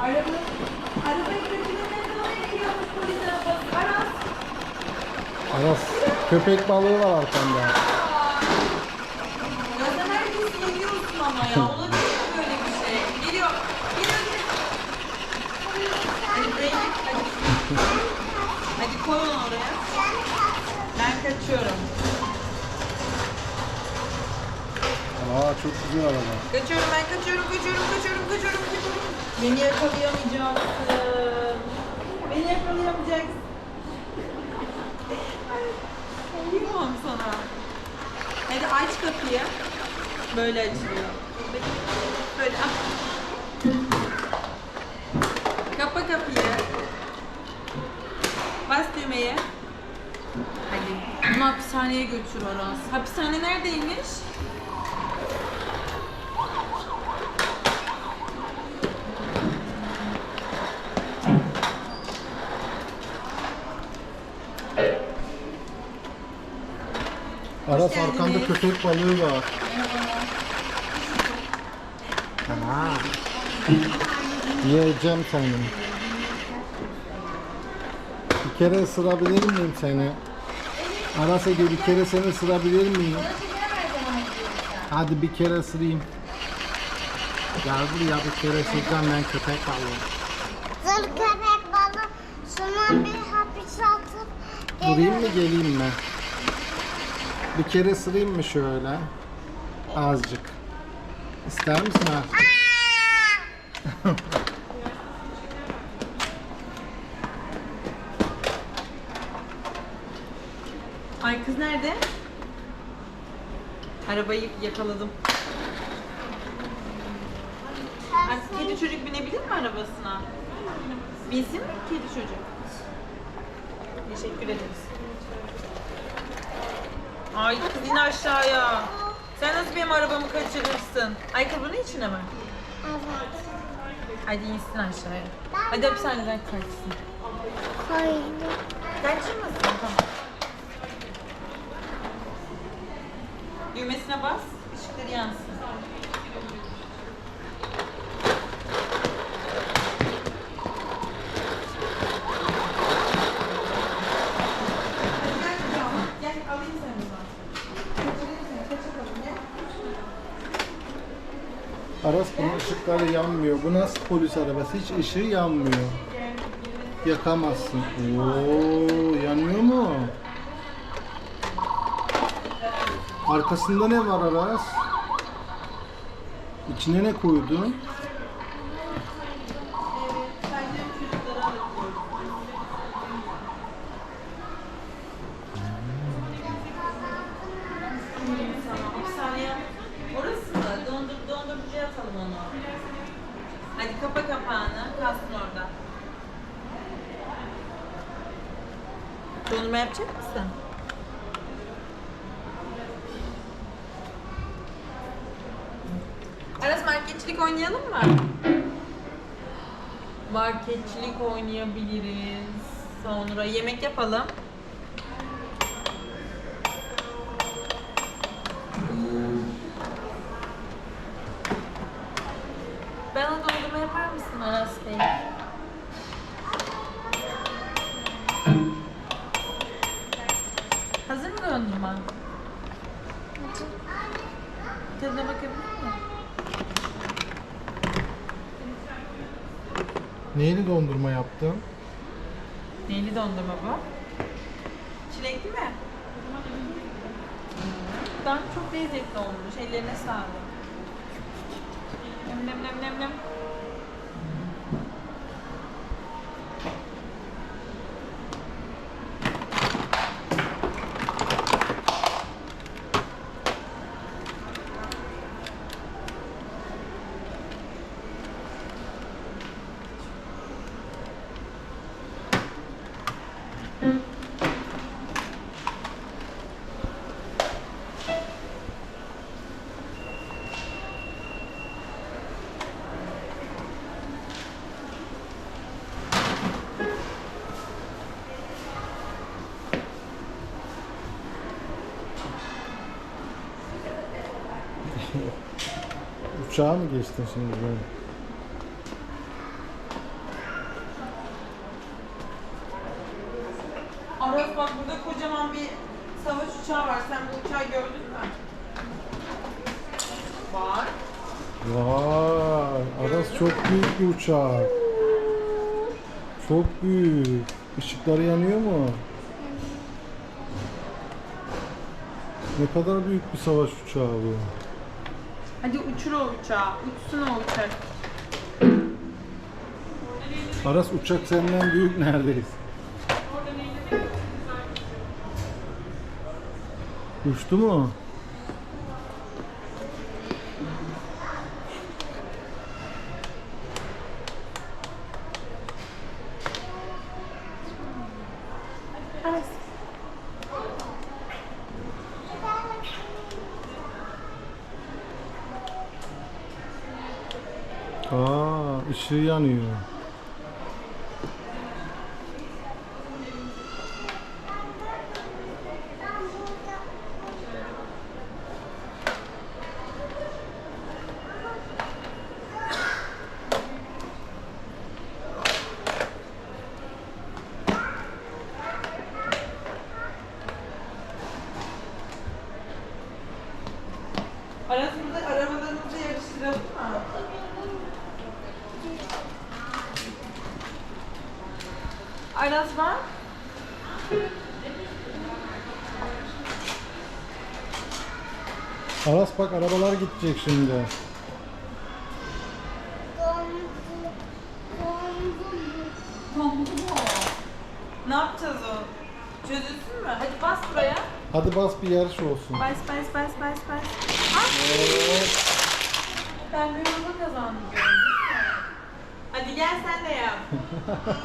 Araba, arabayı götürmeye doğru gidiyormuş polis arabası. Aras. Aras köpek balığı var arkanda. Ya sen herkesi yeniyorsun ama ya. Olabilir mi böyle bir şey? Geliyor. Geliyor geliyor. Git. Hadi. Hadi koy onu oraya. Ben kaçıyorum. Aa çok güzel araba. Kaçıyorum ben kaçıyorum kaçıyorum kaçıyorum kaçıyorum kaçıyorum. Beni yakalayamayacaksın. Beni yakalayamayacaksın. Uyumam sana. Hadi aç kapıyı. Böyle açılıyor. Böyle ah. Kapa kapıyı. Bas düğmeye. Hadi. Bunu hapishaneye götür Aras. Hapishane neredeymiş? Aras arkanda köpek balığı var. Aa. Yiyeceğim seni. Bir kere ısırabilir miyim seni? Aras Ege bir kere seni ısırabilir miyim? Hadi bir kere ısırayım. Gel buraya bir kere ısıracağım ben köpek balığı. Zır köpek balığı şuna bir hapis atıp Durayım mı geleyim mi? Bir kere ısırayım mı şöyle? Azıcık. İster misin ha? Ay kız nerede? Arabayı yakaladım. Artık kedi çocuk binebilir mi arabasına? Binsin mi kedi çocuk? Teşekkür ederiz. Ay kız in aşağıya. Sen nasıl benim arabamı kaçırırsın? Ayakkabının içine mi? Evet. Hadi insin aşağıya. Hadi hapishaneden kaçsın. Hayır. Kaçırmasın tamam. Düğmesine bas, ışıkları yansın. Hadi gel kucağıma. Gel alayım seni buradan. Kaçırayım seni, kaça kalın gel. Aras bunun ışıkları yanmıyor. Bu nasıl polis arabası? Hiç ışığı yanmıyor. Yakamazsın. Oo, yanıyor mu? Arkasında ne var Aras? İçine ne koydun? Dondurucuya atalım onu. Hadi kapa kapağını, kalsın orada. Dondurma yapacak mısın? Aras marketçilik oynayalım mı? Marketçilik oynayabiliriz. Sonra yemek yapalım. Neyli dondurma yaptın? Neyli dondurma bu? Çilekli mi? Daha çok lezzetli olmuş. Ellerine sağlık. Nem nem nem nem nem. uçağa mı geçtin şimdi böyle? Aras bak burada kocaman bir savaş uçağı var. Sen bu uçağı gördün mü? Var. Vay, Aras çok büyük bir uçak. Çok büyük. Işıkları yanıyor mu? Ne kadar büyük bir savaş uçağı bu. Hadi uçur o uçağı. Uçsun o uçak. Aras uçak senden büyük neredeyse. Uçtu mu? Aa, ışığı yanıyor. Arasında arabalarımızı yarıştıralım mı? Aras var. Aras bak arabalar gidecek şimdi. Ne yapacağız o? Çözülsün mü? Hadi bas buraya. Hadi bas bir yarış olsun. Bas bas bas bas bas. Ben bir yolu kazandım? Hadi gel sen de yap.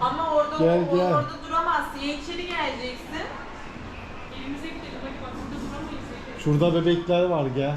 Ama orada Gel, o- gel. orada duramazsın. Ya içeri geleceksin. Şurada bebekler var gel.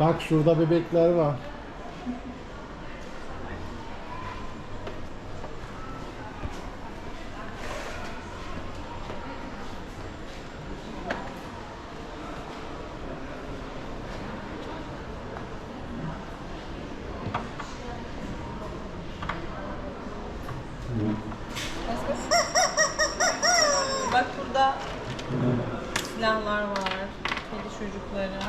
Bak şurada bebekler var. Bak burada silahlar var. Kedi çocukları.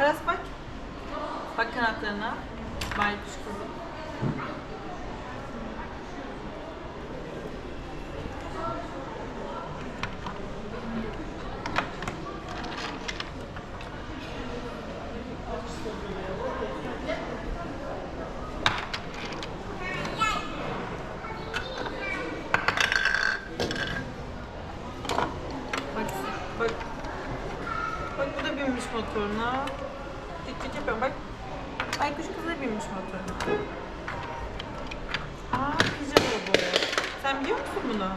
Aras bak. Bak kanatlarına. Baykuş kızı. Bak, bak. Bak bu da binmiş motoruna. Tık tık yapıyorum bak. Baykuş kız da binmiş motoruna. Aa pijama bu. Sen biliyor musun bunu?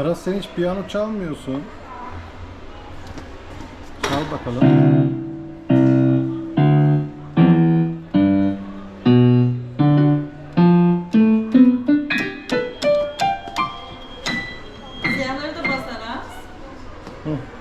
Aras sen hiç piyano çalmıyorsun. Çal bakalım. Siyahları da bas Aras. Hı.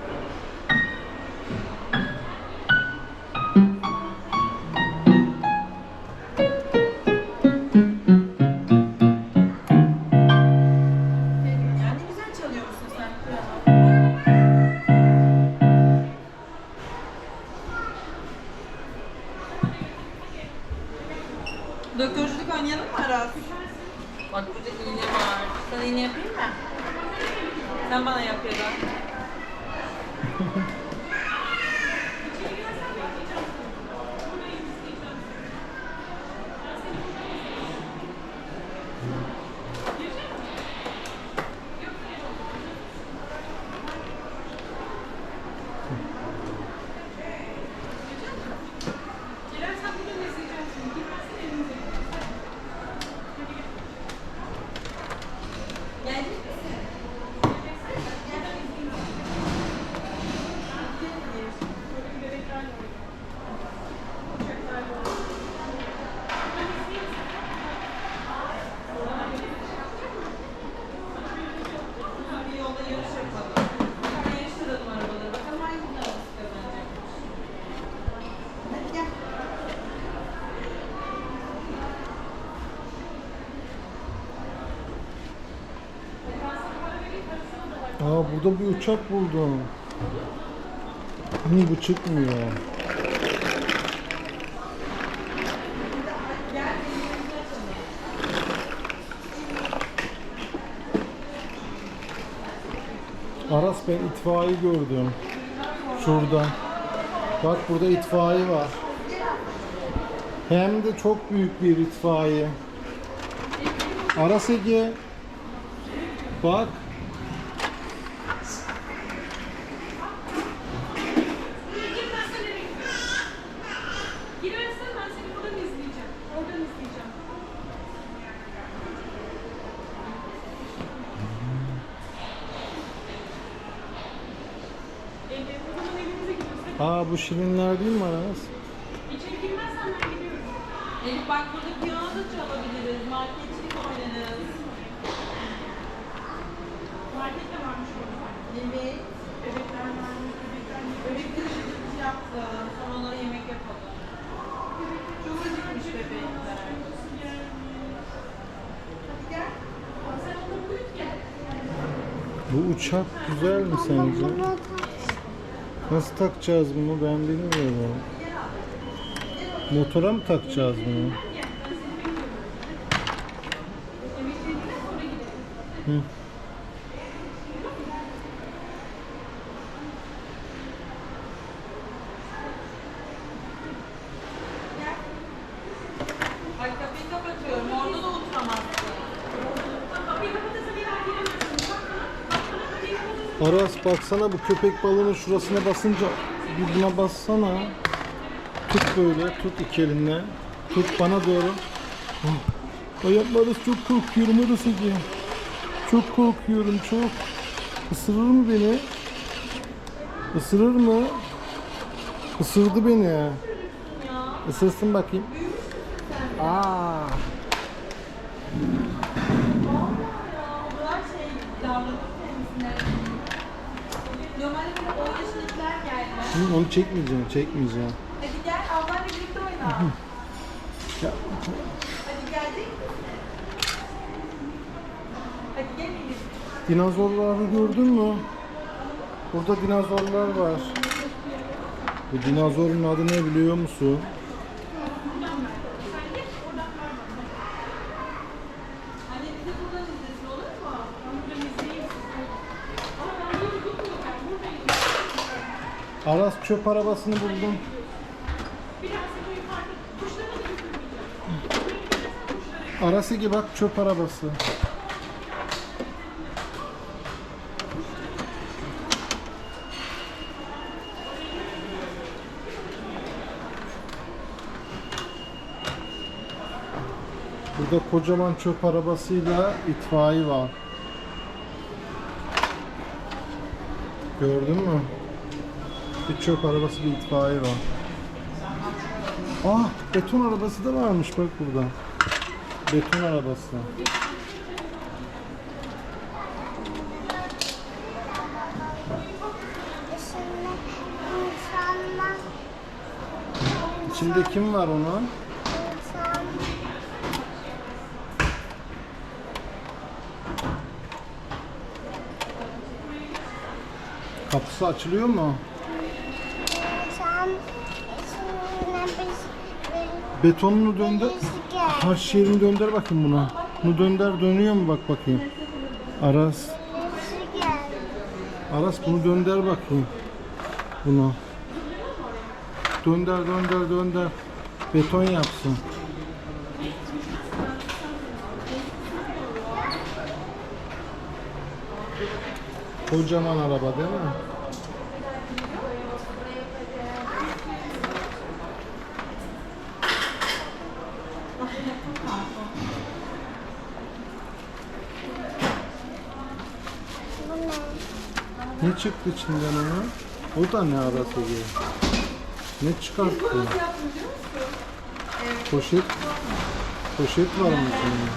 Burada bir uçak buldum. Niye bu çıkmıyor? Aras ben itfaiye gördüm. Şurada. Bak burada itfaiye var. Hem de çok büyük bir itfaiye. Aras Ege. Bak. Girersen ben seni buradan izleyeceğim. Oradan izleyeceğim. Evet, o zaman evimize gidiyoruz. Aa bu şirinler değil mi Aras? İçeri girmezsen ben gidiyorum. Elif bak burada piyano da çalabiliriz. Marketçilik oynarız. Market de varmış orada. Evet. Bebekler varmış, bebekler varmış. Bebekleri şıkırtı yaptım. Sonra onlara yemek yapalım. Çok acıkmış bebekler. Hadi gel. Sen onu büyüt gel. Bu uçak güzel mi sence? Nasıl takacağız bunu ben bilmiyorum. Motora mı takacağız bunu? Hı. Bak kapıyı kapatıyorum. Orada da oturamazsın. Kapıyı kapatırsa bir daha giremezsin. Bak bana, bak bana kapıyı kapatırsa. Aras baksana bu köpek balığının şurasına basınca bir buna bassana. Tut böyle, tut iki elinle. Tut bana doğru. Oh. Yapma çok korkuyorum Aras Ege. Çok korkuyorum çok. Isırır mı beni? Isırır mı? Isırdı beni. Isırsın bakayım. Aa. Hı, Onu çekmeyeceğim, çekmeyeceğim. Hadi gel ablayla birlikte oyna. Ya, Hadi gelecek misin? Hadi gel Elif. Dinozorları gördün mü? Burada dinozorlar var. Bu dinozorun adı ne biliyor musun? Anne bizi buradan izlesin olur mu? Buradan izleyeyim sizi. Ama ben yolu bilmiyorum. Buradayım. Aras çöp arabasını buldum. Aras Ege bak çöp arabası. Burada kocaman çöp arabasıyla itfaiye var. Gördün mü? Bir çöp arabası bir itfaiye var. Ah beton arabası da varmış bak burada. Beton arabası. İçinde kim var onun? Kapısı açılıyor mu? insan içine bir, bir, Betonunu döndür. Harç yerini döndür bakayım buna. Bunu dönder dönüyor mu bak bakayım. Aras. Aras bunu dönder bakayım. Bunu. Dönder dönder dönder. Beton yapsın. Kocaman araba değil mi? Ne? Çıktı içinden onu? O da ne arası diyor. Ne çıkarttı? Poşet. Poşet var mı içinde?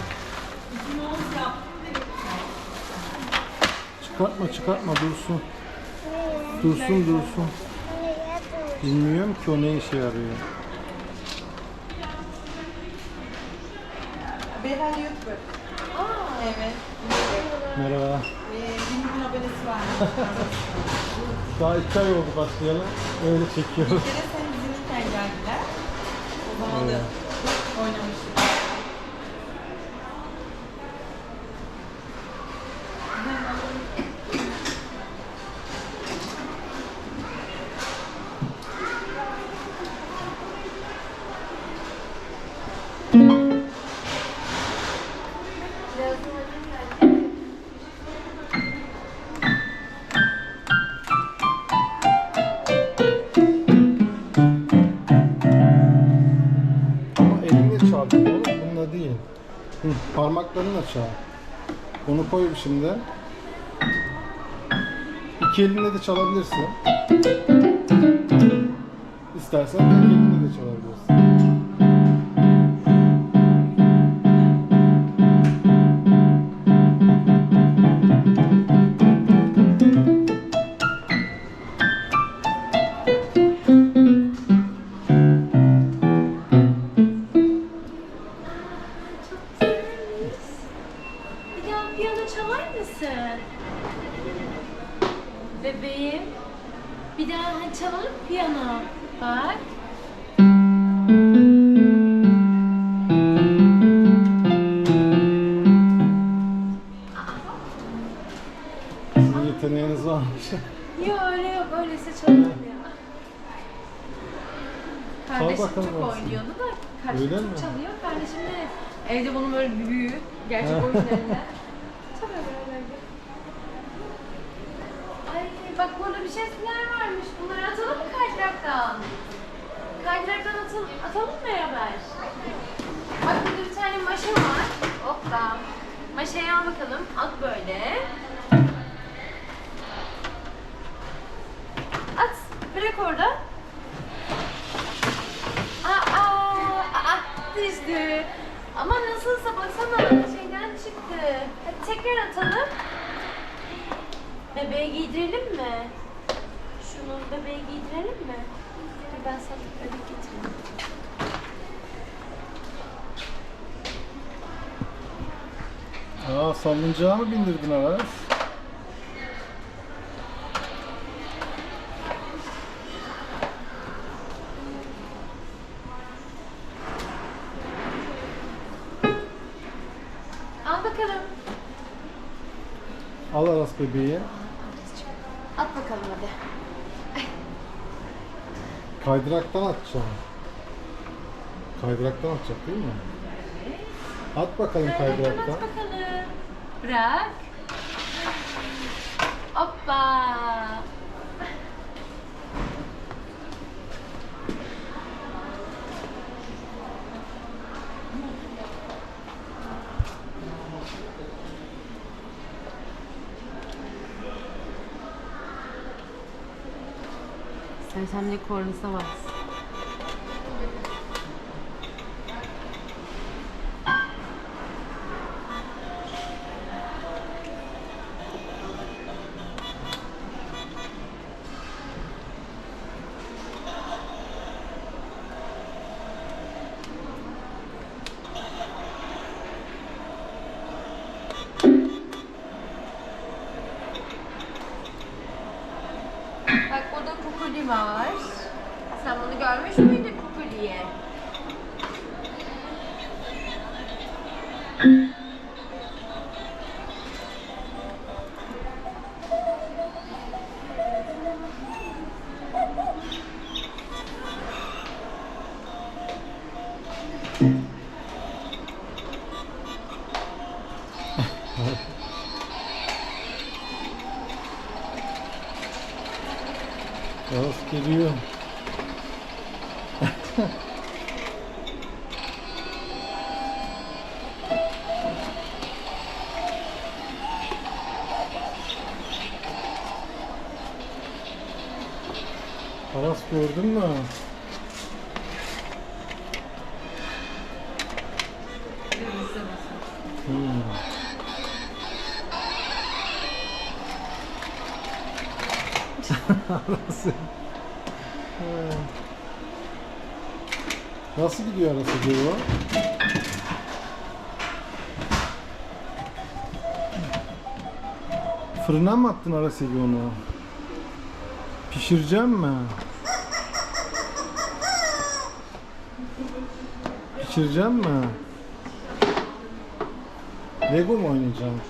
Çıkartma çıkartma dursun. Dursun dursun. Bilmiyorum ki o ne işe yarıyor. Beyefendi YouTuber. Evet. Merhaba. Ee, bin abonesi var. Daha iki ay oldu başlayalım. Öyle çekiyoruz. Bir kere sen izlenirken geldiler. O zaman da oynamıştık. Parmaklarınla çal. Onu koy şimdi. İki elinle de çalabilirsin. İstersen tek elinle de çalabilirsin. Yok öyle yok. Öyleyse çalalım ya. Kardeşim bakalım çok olsun. oynuyordu da kardeşim Öyle çok mi? çalıyor. Kardeşim de evde bunun böyle bir büyüğü. Gerçek oyunlarında. Çalıyor böyle. Ay bak burada bir şeyler varmış. Bunları atalım mı kaydıraktan? Kaydıraktan atalım, atalım mı beraber? Bak burada bir tane maşa var. Hoppa. Maşayı al bakalım. At böyle. At. Bırak orada. Aa, aa, aa, düştü. Ama nasılsa baksana şeyden çıktı. Hadi tekrar atalım. Bebeğe giydirelim mi? Şunu bebeğe giydirelim mi? Dur ben sana bebek getireyim. Aa salıncağa mı bindirdin Aras? Bebeği. At bakalım hadi. Kaydıraktan atacağım. Kaydıraktan atacak değil mi? At bakalım Kaydıraktan at bakalım. Bırak. Hoppa. İstersen de kornisa var. Arası. Nasıl gidiyor arası diyor? Fırına mı attın arası onu? Pişireceğim mi? Pişireceğim mi? Lego mu oynayacağım?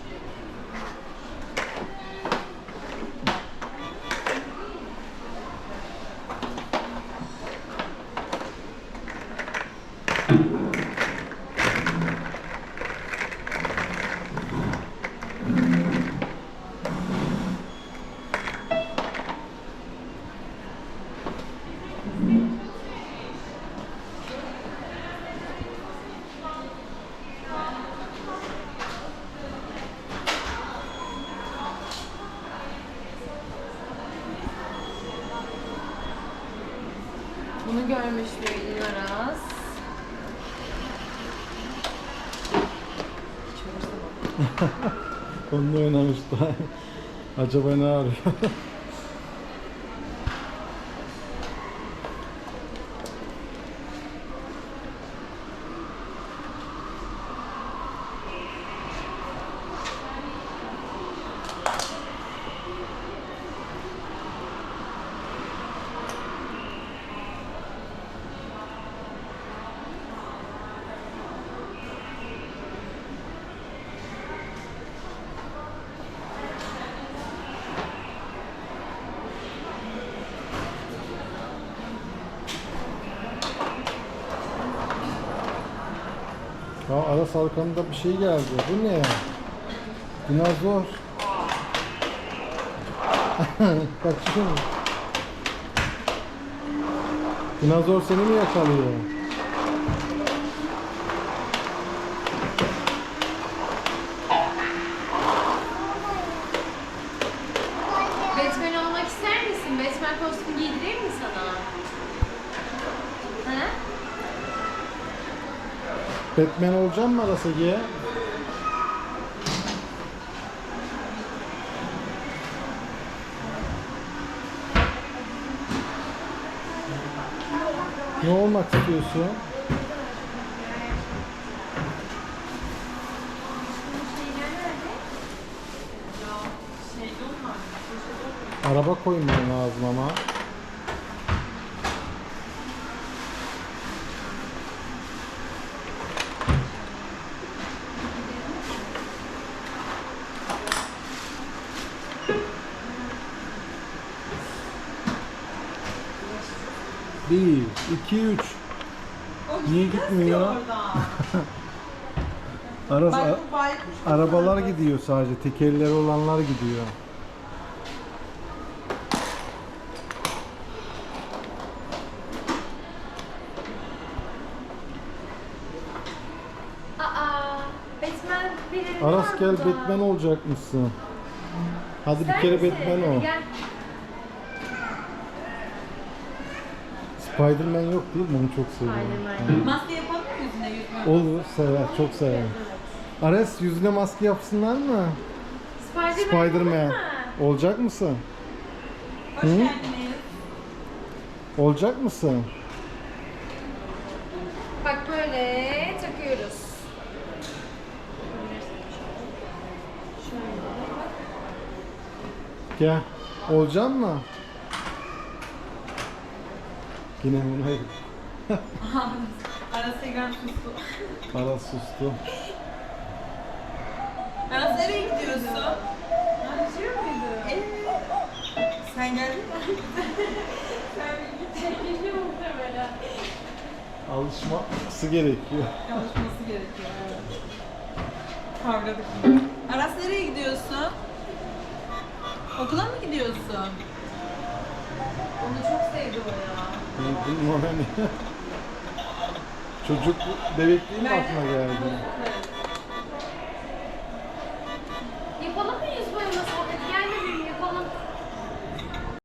Konuda oynamış. Acaba ne arıyor? Aras arkamda bir şey geldi. Bu ne ya? Dinozor. Kaçıyor. Dinozor seni mi yakalıyor? Batman olmak ister misin? Batman kostümü giydireyim mi sana? Ha? Batman olacak mı Aras Ege'ye? Ne olmak istiyorsun? Araba koyman lazım ama. Bir, iki, üç. O Niye gitmez ki gitmiyor? Aras, arabalar gidiyor sadece. Tekerleri olanlar gidiyor. Aa, Batman birileri Aras var gel burada. Batman olacak mısın? Hadi bir kere misin? Batman ol. Gel. Spiderman yok değil mi? Onu çok seviyorum. Spiderman. Maske yapalım mı yüzüne yüzüne? Olur, sever, çok sever. Ares yüzüne maske yapsınlar mı? Spiderman. Spiderman. Olacak mısın? Hoş Hı? geldiniz. Olacak mısın? Bak böyle takıyoruz. Gel. Olacak mı? Yine bunu yedik. Aras Egan sustu. Para sustu. Aras nereye gidiyorsun? Açıyor muydu? Evet. Sen geldin mi? Sen bir geliyor muhtemelen. Alışması gerekiyor. Çalışması gerekiyor. Evet. Kavradık. Aras nereye gidiyorsun? Okula mı gidiyorsun? Onu çok sevdi o ya. Bilmem hani. Çocuk bebekliğin aklına geldi?